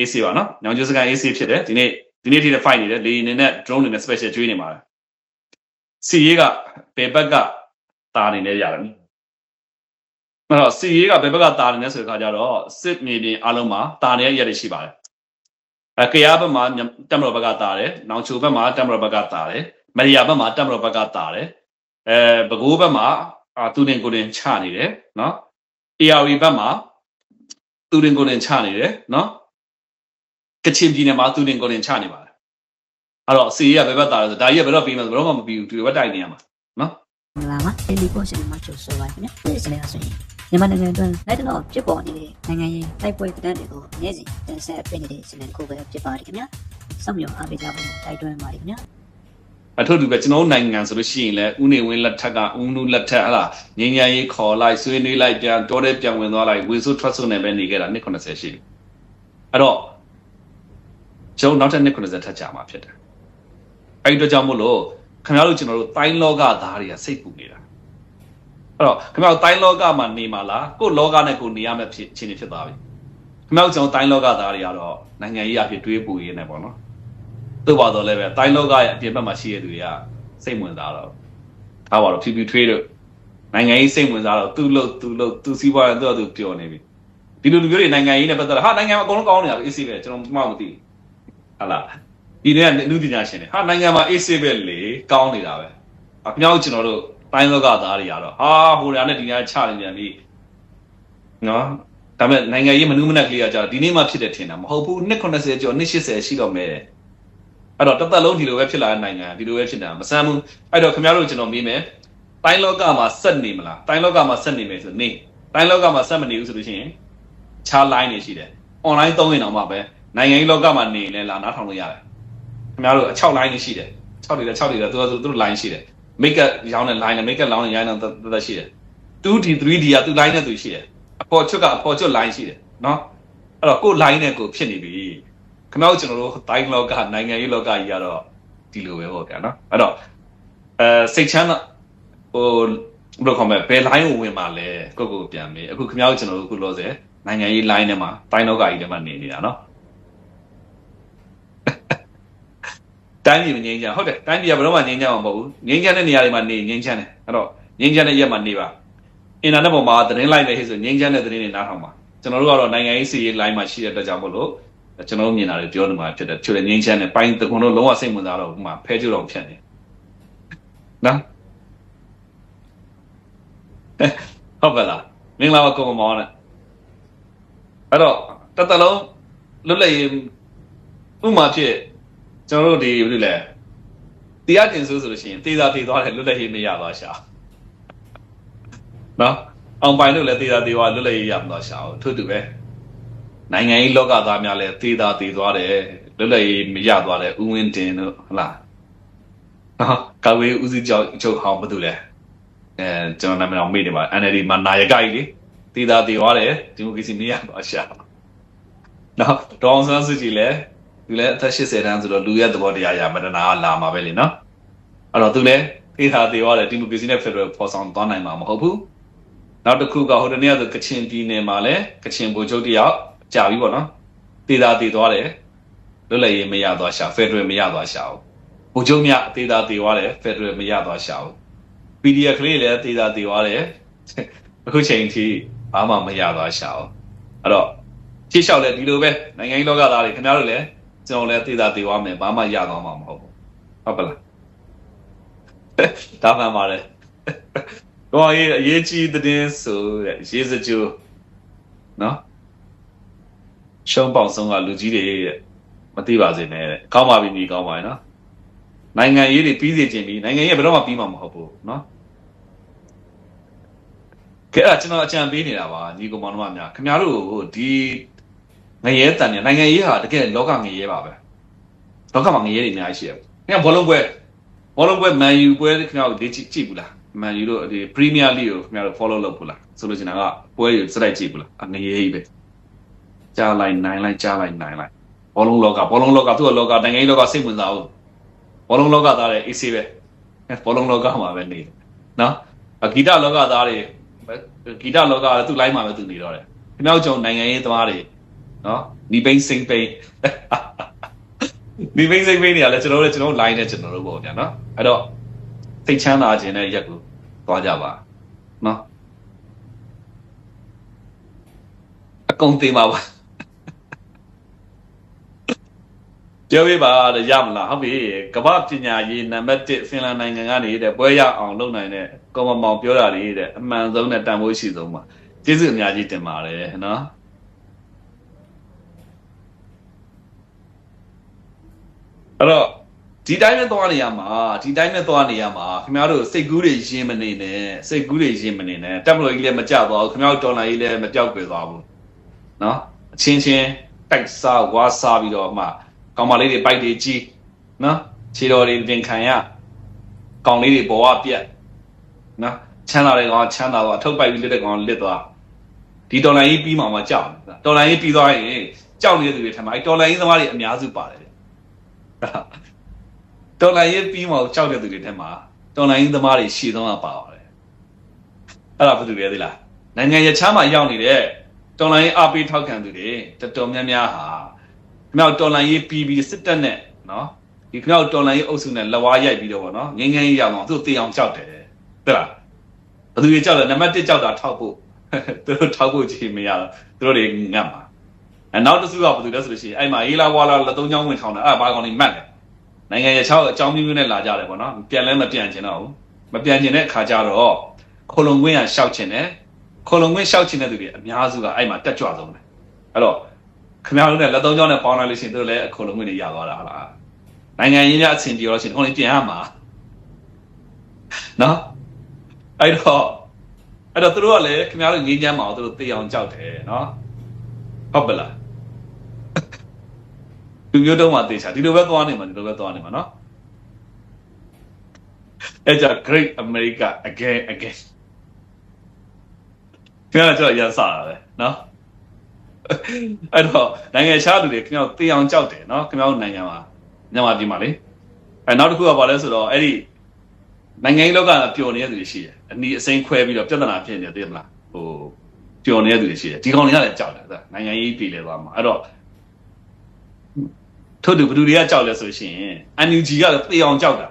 AC ပါနော်ညောင်ကျိုးစကန် AC ဖြစ်တယ်ဒီနေ့ဒီနေ့ထိတဲ့ fight နေတယ်လေနေနဲ့ drone တွေနဲ့ special ကျွေးနေမှာစီရေးကဘယ်ဘက်ကတာနေနေရတယ်အဲ့တော့စီရေးကဘယ်ဘက်ကတာနေလဲဆိုတဲ့အခါကျတော့စစ်မြေပြင်အလုံးမှာတာနေတဲ့ရက်တွေရှိပါတယ်အဲကရားဘက်မှာတက်မတော်ဘက်ကတာတယ်နောင်ချိုဘက်မှာတက်မတော်ဘက်ကတာတယ်မရီယာဘက်မှာတက်မတော်ဘက်ကတာတယ်အဲပဲခူးဘက်မှာအာသူတင်ကိုတင်ချနေတယ်နော် ARV ဘက်မှာသူတင်ကိုတင်ချနေတယ်နော် ကချင်ပြည်နယ်မှာသူတင်ကိုတင်ချနေပါတယ်အဲ့တော့စီရေးကဘယ်ဘက်တာလဲဆိုဒါကြီးကဘယ်တော့ပြီးမှဘယ်တော့မှမပြီးဘူးဒီဘက်တိုင်နေရမှာနော်မင်္ဂလာပါတယ်လီပိုရှင်မှာချိုဆိုပါခင်ဗျာဒီစနေဆိုရင်မြန်မာနိုင်ငံအတွင်းလက်တော့ပြစ်ပေါ်နေတဲ့နိုင်ငံရေးတိုက်ပွဲတန်းတွေကိုအနည်းစဉ်တင်ဆက်ပေးနေတဲ့စီမံကိုပဲဖြစ်ပါတယ်ခင်ဗျာစောင့်မျှော်အားပေးကြဖို့တိုက်တွန်းပါတယ်ခင်ဗျာအထုပ်တူပဲကျွန်တော်တို့နိုင်ငံဆိုလို့ရှိရင်လည်းဥနေဝင်းလက်ထက်ကဥနုလက်ထက်ဟလာငញ្ញရေးခေါ်လိုက်ဆွေးနွေးလိုက်ပြန်တော်တဲ့ပြန်ဝင်သွားလိုက်ဝေစုထွက်ဆုနဲ့ပဲနေခဲ့တာနှစ်90ရှိပြီအဲ့တော့ ကျွန်တော်နောက်ထပ်နှစ်90ထပ်ကြာမှာဖြစ်တယ်အဲ့ဒီတော့ကြောင့်မို့လို့ခင်ဗျားတို့ကျွန်တော်တို့တိုင်းလောကသားတွေကစိတ်ပူနေတာအဲ့တော့ခင်ဗျားတို့တိုင်းလောကမှာနေမှာလားကိုယ့်လောကနဲ့ကိုယ်နေရမယ့်ဖြစ်ချင်းဖြစ်သွားပြီခင်ဗျားတို့ကျွန်တော်တိုင်းလောကသားတွေကတော့နိုင်ငံရေးအဖြစ်တွေးပူရင်းနေပေါ့နော်သို့ပါတော့လည်းပဲတိုင်းလောကရဲ့အပြင်ဘက်မှာရှိတဲ့သူတွေကစိတ်ဝင်စားတော့ထားပါတော့ဖြူဖြူထွေးတို့နိုင်ငံရေးစိတ်ဝင်စားတော့သူ့လို့သူ့လို့သူစီးပွားရေးသူ့အတူပျော်နေပြီဒီလိုလူမျိုးတွေနိုင်ငံရေးနဲ့ပတ်သက်တာဟာနိုင်ငံမှာအကုန်လုံးကောင်းနေတာပဲ AC ပဲကျွန်တော်မှမသိ ဟာလားဒီနေ့ကလူပညာရှင်တွေဟာနိုင်ငံမှာ AC ပဲလေကောင်းနေတာပဲအမြောက်ကျွန်တော်တို့တိုင်းလောကသားတွေကတော့ဟာဟိုနေရာနဲ့ဒီနေရာချနေပြန်ပြီနော်ဒါပေမဲ့နိုင်ငံရေးမနုမနက်ကလေးကကြာဒီနေ့မှဖြစ်တယ်ထင်တာမဟုတ်ဘူးနှစ်90ကျော်နှစ်80ရှိတော့မယ်အဲ့တော့တစ်သက်လုံးဒီလိုပဲဖြစ်လာတဲ့နိုင်ငံဒီလိုပဲဖြစ်နေတာမဆန်းဘူးအဲ့တော့ခင်ဗျားတို့ကျွန်တော်မေးမယ်တိုင်းလောကမှာဆက်နေမလားတိုင်းလောကမှာဆက်နေမယ်ဆိုနေတိုင်းလောကမှာဆက်မနေဘူးဆိုလို့ရှိရင်ခြား line တွေရှိတယ် online သုံးရင်တော့မှပဲ နိုင်ငံရေးလောကမှာနေရင်လည်းလာနားထောင်လို့ရတယ်ခင်ဗျားတို့အ6 line တွေရှိတယ်6တွေလည်း6တွေလည်းသူကသူတို့ line ရှိတယ် make up ရောင်းတဲ့ line နဲ့ make up လောင်းတဲ့ရိုင်းတော့တသက်ရှိတယ် 2D 3D ကသူ line နဲ့သူရှိတယ်အပေါ်ချွတ်ကအပေါ်ချွတ် line ရှိတယ်နော်အဲ့တော့ကိုယ် line နဲ့ကိုယ်ဖြစ်နေပြီခင်ဗျားတို့ကျွန်တော်တို့တိုင်းလောကနိုင်ငံရေးလောကကြီးကတော့ဒီလိုပဲပေါ့ဗျာနော်အဲ့တော့အဲစိတ်ချမ်းသာဟိုဘယ်လိုခေါ်မလဲဘယ် line ကိုဝင်มาလဲကိုယ့်ကိုယ်ပြန်မေးအခုခင်ဗျားတို့ကျွန်တော်တို့အခုလောဆယ်နိုင်ငံရေး line ထဲမှာတိုင်းလောကကြီးထဲမှာနေနေတာနော် တိုင်းပြည်မငြိမ်းချမ်းဟုတ်တယ်တိုင်းပြည်ကဘယ်တော့မှငြိမ်းချမ်းမှာမဟုတ်ဘူးငြိမ်းချမ်းတဲ့နေရာတွေမှာနေငြိမ်းချမ်းတယ်အဲ့တော့ငြိမ်းချမ်းတဲ့ရက်မှာနေပါအင်တာနက်ပေါ်မှာသတင်းလိုက်နေဟဲ့ဆိုငြိမ်းချမ်းတဲ့သတင်းတွေနားထောင်ပါကျွန်တော်တို့ကတော့နိုင်ငံရေးစီရေး line မှာရှိတဲ့အတွက်ကြောင့်မို့လို့ကျွန်တော်တို့မြင်တာတွေပြောနေမှာဖြစ်တယ်ချိုလည်းငင်းချမ်းတယ်ပိုင်းတခွန်တို့လုံးဝစိတ်ဝင်စားတော့ဟိုမှာဖဲကျတော့ဖြတ်နေနော်ဟုတ်ပါလားမင်္ဂလာပါကိုကမောင်းနဲ့အဲ့တော့တတလုံးလွတ်လပ်ရေးဥမာဖြစ် ကျွန်တော်တို့ဒီဘယ်လိုလဲတရားတင်ဆိုးဆိုလို့ရှိရင်တေးသာတေးသွားတယ်လွတ်လပ်ရေးမရသွားရှာနော်အောင်ပိုင်လို့လည်းတေးသာတေးသွားလွတ်လပ်ရေးရမသွားရှာဘူးထို့တူပဲနိုင်ငံရေးလောကသားများလည်းသေတာသေသွားတယ်လွတ်လပ်ရေးမရသွားတယ်ဥဝင်းတင်တို့ဟုတ်လားနော်ကာဝေးဦးစီးချုပ်ချုပ်ဟောင်းဘာလို့လဲအဲကျွန်တော်နာမည်တော့မေ့နေပါ NLD မှာနာယကကြီးလေသေတာသေသွားတယ်ဒီမိုကရေစီမရတော့ရှာနော်ဒေါအောင်ဆန်းစုကြည်လည်း သူလည်းအသက်80တန်းဆိုတော့လူရဲ့သဘောတရားရမတနာကလာမှာပဲလေနော်အဲ့တော့သူလည်းသေတာသေသွားတယ်ဒီမိုကရေစီနဲ့ဖက်ဒရယ်ပေါ်ဆောင်သွားနိုင်မှာမဟုတ်ဘူးနောက်တစ်ခုကဟိုတနေ့ကဆိုကချင်ပြည်နယ်မှာလည်းကချင်ဗိုလ်ချုပ်တယောက်ကြာပြီပေါ့နော်တေတာတေသွားတယ်လွတ်လပ်ရေးမရသွားရှာဖက်ဒရယ်မရသွားရှာဘူးဘုချုပ်မြတေတာတေသွားတယ်ဖက်ဒရယ်မရသွားရှာဘူး PDF ကလေးလည်းတေတာတေသွားတယ်အခုချိန်ထိဘာမှမရသွားရှာဘူးအဲ့တော့ရှေ့လျှောက်လဲဒီလိုပဲနိုင်ငံရေးလောကသားတွေခင်ဗျားတို့လည်း ကျွန်တော်လည်းတေတာတေသွားမယ်ဘာမှရသွားမှာမဟုတ်ဘူးဟုတ်ပါလားဒါမှန်ပါတယ်တော့အရေးကြီးတဲ့ဆိုတဲ့ရေးစကြိုနော်ရှုံးပေါင်ဆုံးကလူကြီးတွေတဲ့မသိပါစေနဲ့တဲ့ကောင်းပါပြီညီကောင်းပါရဲ့နော်နိုင်ငံရေးတွေပြီးစေခြင်းပြီးနိုင်ငံရေးဘယ်တော့မှပြီးမှာမဟုတ်ဘူးနော်ကဲအဲ့ဒါကျွန်တော်အကြံပေးနေတာပါညီကောင်မောင်တို့များခင်ဗျားတို့ဒီ ငရဲတန်နေနိုင်ငံရေးဟာတကယ်လောကငရဲပါပဲလောကမှာငရဲတွေအများကြီးရှိတယ်ခင်ဗျာဘောလုံးပွဲဘောလုံးပွဲမန်ယူပွဲခင်ဗျားတို့ဒီကြည့်ကြည့်ဘူးလားမန်ယူတို့ဒီပရီးမီးယားလိကိုခင်ဗျားတို့ follow လုပ်ဘူးလားဆိုလို့ရှိရင်ကပွဲတွေစတိုက်ကြည့်ဘူးလားငရဲကြီးပဲကြားလိုက်နိုင်လိုက်ကြားလိုက်နိုင်လိုက်ဘောလုံးလောကဘောလုံးလောကသူ့ရဲ့လောကနိုင်ငံရေးလောကစိတ်ဝင်စားဘူးဘောလုံးလောကသားတွေအေးဆေးပဲဘောလုံးလောကမှာပဲနေတယ်နော်အဂီတလောကသားတွေဂီတလောကလည်းသူ့ line မှာပဲသူနေတော့တယ်ခင်ဗျားတို့ကျွန်နိုင်ငံရေးသမားတွေ နော်နီပိန်းစိန်ပိန်းနီပိန်းစိန်ပိန်းတွေကလည်းကျွန်တော်တို့ကျွန်တော်တို့ line နဲ့ကျွန်တော်တို့ပေါ့ဗျာနော်အဲ့တော့စိတ်ချမ်းသာခြင်းတဲ့ရက်ကိုသွားကြပါနော်အကုန်သိပါပါပြောပြပါတဲ့ရမလားဟုတ်ပြီကမ္ဘာပညာရေးနံပါတ်1ဖင်လန်နိုင်ငံကနေတဲ့ပွဲရအောင်လုပ်နိုင်တဲ့ကောမမောင်ပြောတာလေးတဲ့အမှန်ဆုံးနဲ့တန်ဖိုးရှိဆုံးပါကျေးဇူးအများကြီးတင်ပါတယ်နော် အဲ့တော့ဒီတိုင်းပဲသွားနေရမှာဒီတိုင်းပဲသွားနေရမှာခင်ဗျားတို့စိတ်ကူးတွေရင်းမနေနဲ့စိတ်ကူးတွေရင်းမနေနဲ့တက်မလို့ကြီးလည်းမကြသွားဘူးခင်ဗျားတို့တော်လာကြီးလည်းမကြောက်ကြွယ်သွားဘူးနော်အချင်းချင်းတိုက်စားဝါစားပြီးတော့မှကောင်မလေးတွေပိုက်တွေကြီးနော်ခြေတော်တွေပြင်ခံရကောင်လေးတွေဘဝပြက်နော်ချမ်းသာတဲ့ကောင်ကချမ်းသာသွားထုတ်ပိုက်ပြီးလက်တဲ့ကောင်ကလစ်သွားဒီတော်လိုင်းကြီးပြီးမှမှကြောက်တယ်တော်လိုင်းကြီးပြီးသွားရင်ကြောက်နေတဲ့သူတွေထင်မှာအဲတော်လိုင်းကြီးသမားတွေအများစုပါတယ် တော်လိုင်းကြီးပြီးမှကြောက်တဲ့သူတွေထင်မှာတော်လိုင်းကြီးသမားတွေရှည်ဆုံးကပါပါတယ်အဲ့ဒါဘာလို့လဲသိလားနိုင်ငံရချမ်းမှာရောက်နေတဲ့တော်လိုင်းကြီးအပေးထောက်ခံသူတွေတော်တော်များများဟာခမောက်တော်လိုင်းကြီးပြီးပြီးစစ်တပ်နဲ့နော်ဒီခမောက်တော်လိုင်းကြီးအုပ်စုနဲ့လက်ဝါးရိုက်ပြီးတော့ဗောနော်ငင်းငင်းရောက်အောင်သူတို့တေအောင်ကြောက်တယ်သိလားဘယ်သူတွေကြောက်လဲနံပါတ်1ကြောက်တာထောက်ဖို့သူတို့ထောက်ဖို့ချိန်မရတော့သူတို့တွေငတ်မှာ အဲနောက်တစ်စုကဘယ်သူလဲဆိုလို့ရှိရင်အဲ့မှာဟေးလာဝါလာလက်သုံးချောင်းဝင်ထောင်းတယ်အဲ့ဘာကောင်လေးမှတ်တယ်နိုင်ငံရဲ့6အကြောင်းမျိုးမျိုးနဲ့လာကြတယ်ဗောနော်ပြန်လဲမပြန်ချင်တော့ဘူးမပြန်ချင်တဲ့ခါကျတော့ခိုလုံကွင်းကရှောက်ချင်တယ်ခိုလုံကွင်းရှောက်ချင်တဲ့သူတွေအများစုကအဲ့မှာတက်ကြွဆုံးတယ်အဲ့တော့ခင်ဗျားတို့နဲ့လက်သုံးချောင်းနဲ့ပေါင်းလိုက်လို့ရှိရင်တို့လည်းခိုလုံကွင်းတွေရသွားတာဟုတ်လားနိုင်ငံရင်းများအဆင်ပြေတော့ရှင်ဟိုလေးပြန်ရမှာနော်အဲ့တော့အဲ့တော့သူတို့ကလည်းခင်ဗျားတို့ငင်းချမ်းမအောင်သူတို့တေးအောင်ကြောက်တယ်နော်ဟုတ်ပလား လူမျိုးတုံးမှာတေးချာဒီလိုပဲသွားနေမှာဒီလိုပဲသွားနေမှာနော်အဲ့ကြ Great America again again ခင်ဗျားတို့ရန်စားတာပဲနော်အဲ့တော့နိုင်ငံခြားလူတွေခင်ဗျားတို့တေးအောင်ကြောက်တယ်နော်ခင်ဗျားတို့နိုင်ငံမှာမြန်မာပြည်မှာလေအဲနောက်တစ်ခုကဘာလဲဆိုတော့အဲ့ဒီနိုင်ငံရေးလောကပျော်နေတဲ့သူတွေရှိတယ်အနီးအစိမ်းခွဲပြီးတော့ပြဿနာဖြစ်နေတယ်သိမလားဟိုပျော်နေတဲ့သူတွေရှိတယ်ဒီကောင်တွေကလည်းကြောက်တယ်ဒါနိုင်ငံရေးပြည်လဲသွားမှာအဲ့တော့ ထို့သူဘယ်သူတွေကကြောက်လဲဆိုရှင် NUG ကလည်းသေအောင်ကြောက်တာ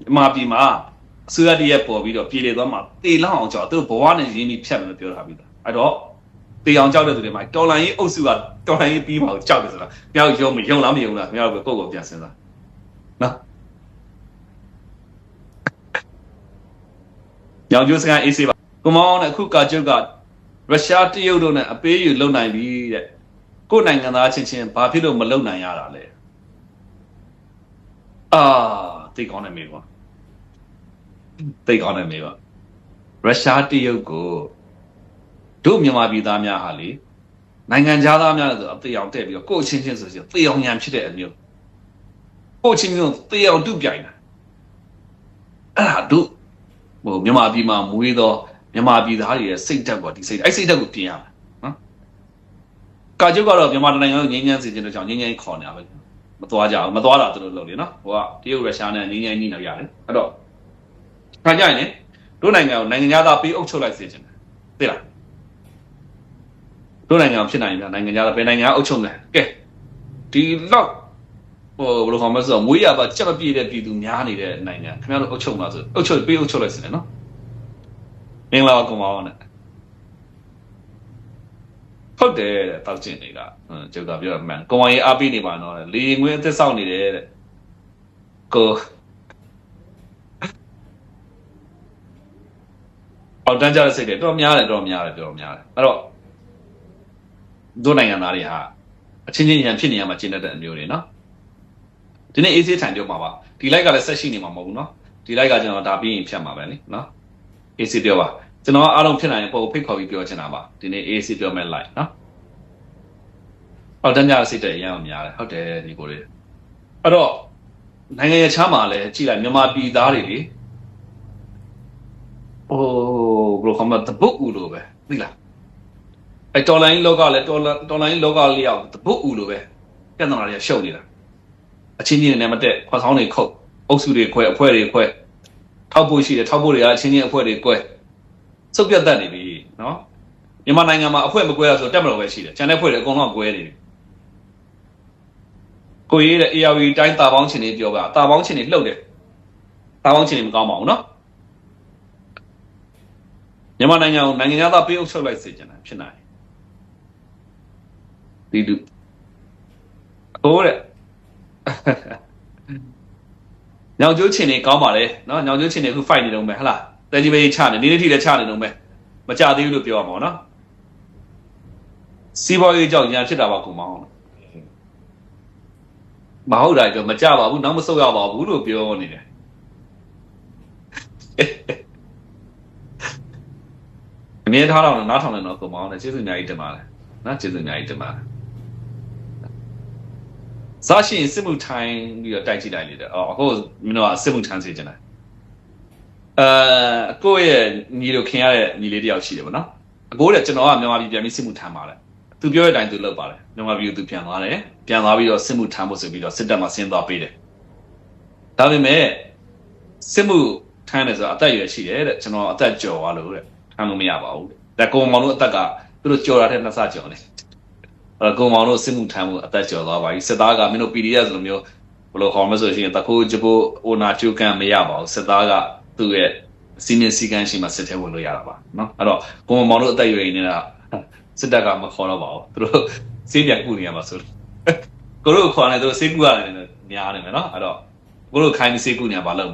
ဒီမှာပြည်မှာအစိုးရတည်းပေါ်ပြီးတော့ပြည်လေသွားမှာသေလောက်အောင်ကြောက်သူတို့ဘဝနဲ့ရင်းပြီးဖြတ်မယ်လို့ပြောထားပြီးသားအဲ့တော့တေအောင်ကြောက်တဲ့သူတွေမှာတော်လန်ရေးအုပ်စုကတော်လန်ရေးပြီးမှကြောက်တယ်ဆိုတာမြောက်ရုံမယုံလားမယုံလားမြောက်ကိုကိုယ့်ကိုပြန်စဉ်းစားနော်ညောင်ကျိုးစကန်အေးစေးပါကိုမောင်နဲ့အခုကာကျုပ်ကရုရှားတရုတ်တို့နဲ့အပေးယူလုံနိုင်ပြီတဲ့ကိုယ်နိုင်ငံသားချင်းချင်းဘာဖြစ်လို့မလုံနိုင်ရတာလဲ အာသိကောင်းနေမေးပါသိကောင်းနေမေးပါရုရှားတရုတ်ကိုတို့မြန်မာပြည်သားများဟာလေနိုင်ငံသားများဆိုအသေးအောင်တက်ပြီးတော့ကိုယ့်ချင်းချင်းဆိုစီသေအောင်ညာဖြစ်တဲ့အမျိုးကိုယ့်ချင်းချင်းသေအောင်တုပြိုင်တာအဲ့ဒါတို့ဟိုမြန်မာပြည်မှာမွေးသောမြန်မာပြည်သားတွေရဲ့စိတ်ဓာတ်ပေါ့ဒီစိတ်အဲ့စိတ်ဓာတ်ကိုပြင်ရမယ်နော်ကာကျုပ်ကတော့မြန်မာနိုင်ငံကိုငြိမ်းချမ်းစေခြင်းတို့ကြောင့်ငြိမ်းချမ်းခေါ်နေတာပဲ မသွားကြဘူးမသွားတာသူတို့လုပ်လေနော်ဟိုကတရုတ်ရုရှားနဲ့ငြိမ်းချမ်းညှိနှိုင်းရတယ်အဲ့တော့ခါကြရင်လေတို့နိုင်ငံကိုနိုင်ငံသားပေးအုပ်ချုပ်လိုက်စေခြင်းသိလားတို့နိုင်ငံဖြစ်နိုင်တယ်နိုင်ငံသားဘယ်နိုင်ငံအုပ်ချုပ်လဲကဲဒီလောက်ဟိုဘယ်လိုခေါ်မလဲဆိုတော့မွေးရပါကြက်မပြည့်တဲ့ပြည်သူများနေတဲ့နိုင်ငံခင်ဗျားတို့အုပ်ချုပ်မှာဆိုအုပ်ချုပ်ပေးအုပ်ချုပ်လိုက်စတယ်နော်မင်္ဂလာပါကောင်ပါနဲ့ ဟုတ်တယ်တဲ့တောက်ကျင်တွေကကျုပ်ကပြောမှန်ကောင်ဝရေးအားပေးနေပါတော့လေငွေအသက်ဆောက်နေတယ်တဲ့ကိုအောက်တန်းကြတဲ့စိတ်တွေတော့များတယ်တော့များတယ်ပြောများတယ်အဲ့တော့တို့နိုင်ငံသားတွေဟာအချင်းချင်းရန်ဖြစ်နေရမှာကျင်းတဲ့အမျိုးတွေနော်ဒီနေ့ AC ထိုင်ပြောမှာပါဒီ like ကလည်းဆက်ရှိနေမှာမဟုတ်ဘူးနော်ဒီ like ကကျွန်တော်ဒါပြီးရင်ဖြတ်မှာပဲလေနော် AC ပြောပါ ကျွန်တော်အားလုံးဖြစ်နိုင်ရင်ပုံဖိတ်ခေါ်ပြီးပြောချင်တာပါဒီနေ့ AC ပြောမဲ့ like နော်ဟောတန်းကြစိတ်တဲ့အရင်များတယ်ဟုတ်တယ်ဒီကိုလေးအဲ့တော့နိုင်ငံရခြားမှာလည်းကြည်လိုက်မြန်မာပြည်သားတွေလေဟိုဘယ်လိုခေါ်မလဲတပုတ်ဦးလို့ပဲသိလားအဲတော်လိုင်းလောကလည်းတော်တော်လိုင်းလောကလေးရောက်တပုတ်ဦးလို့ပဲပြဿနာတွေကရှုပ်နေတာအချင်းချင်းနဲ့မတက်ခွာဆောင်တွေခုတ်အုပ်စုတွေခွဲအဖွဲ့တွေခွဲထောက်ဖို့ရှိတယ်ထောက်ဖို့တွေကအချင်းချင်းအဖွဲ့တွေကွဲ စုပ်ပြတ်တတ်နေပြီနော်မြန်မာနိုင်ငံမှာအဖွဲ့မကွဲရဆိုတက်မလို့ပဲရှိတယ်ကျန်တဲ့အဖွဲ့တွေအကုန်လုံးကွဲနေပြီကိုရေးတဲ့ ARV တိုင်းတာပေါင်းချင်နေပြောပါတာပေါင်းချင်နေလှုပ်တယ်တာပေါင်းချင်နေမကောင်းပါဘူးနော်မြန်မာနိုင်ငံကိုနိုင်ငံသားပေးအုပ်ချုပ်လိုက်စေချင်တာဖြစ်နိုင်ဒီလူဟိုးတဲ့ညောင်ကျိုးချင်နေကောင်းပါလေနော်ညောင်ကျိုးချင်နေအခု fight နေတော့မယ်ဟဟလား တဲကြီးပေးချနေနေ့နေ့ထိလည်းချနေတော့မယ်မကြသေးဘူးလို့ပြောရမှာပေါ့နော်စီးပွားရေးကြောင့်ညာဖြစ်တာပါကုမောင်းမဟုတ်တာကြောင့်မကြပါဘူးနောက်မဆုတ်ရပါဘူးလို့ပြောနေတယ်အမြဲထားတော့နားထောင်နေတော့ကုမောင်းနဲ့ကျေးဇူးအများကြီးတင်ပါတယ်နော်ကျေးဇူးအများကြီးတင်ပါတယ်ဇာရှိရင်စစ်မှုထိုင်းပြီးတော့တိုက်ကြည့်လိုက်လေတဲ့အော်အခုမင်းတို့ကစစ်မှုထမ်းစေချင်တယ် အဲအကိုရဲ့ညီတို့ခင်ရတဲ့ညီလေးတယောက်ရှိတယ်ဗောနော်အကိုတဲ့ကျွန်တော်ကမြန်မာပြည်ပြန်ပြီးစစ်မှုထမ်းပါတယ်သူပြောတဲ့အတိုင်းသူလုပ်ပါတယ်မြန်မာပြည်ကိုသူပြန်သွားတယ်ပြန်သွားပြီးတော့စစ်မှုထမ်းဖို့ဆိုပြီးတော့စစ်တပ်မှာဆင်းသွားပေးတယ်ဒါပေမဲ့စစ်မှုထမ်းတယ်ဆိုတာအသက်အရွယ်ရှိတယ်တဲ့ကျွန်တော်အသက်ကျော်သွားလို့တဲ့ထမ်းလို့မရပါဘူးတဲ့ဒါကိုမောင်တို့အသက်ကသူတို့ကျော်တာတဲ့နှစ်ဆကျော်တယ်အဲ့တော့ကိုမောင်တို့စစ်မှုထမ်းဖို့အသက်ကျော်သွားပါပြီစစ်သားကမင်းတို့ PDF ဆိုလိုမျိုးဘယ်လိုခေါ်မလဲဆိုရှင်တခိုးကြဖို့အိုနာကျုကန်မရပါဘူးစစ်သားက သူ့ရဲ့စီမင်းစီကန်းရှိမှစစ်ထဲဝင်လို့ရတာပါနော်အဲ့တော့ကိုမောင်တို့အသက်အရွယ်နေတာစစ်တပ်ကမခေါ်တော့ပါဘူးသူတို့စေးပြန်ကုနေရမှာဆိုလို့ကိုတို့ခေါ်နေသူတို့စေးကုရတယ်များနေမယ်နော်အဲ့တော့ကိုတို့ခိုင်းပြီးစေးကုနေရပါလို့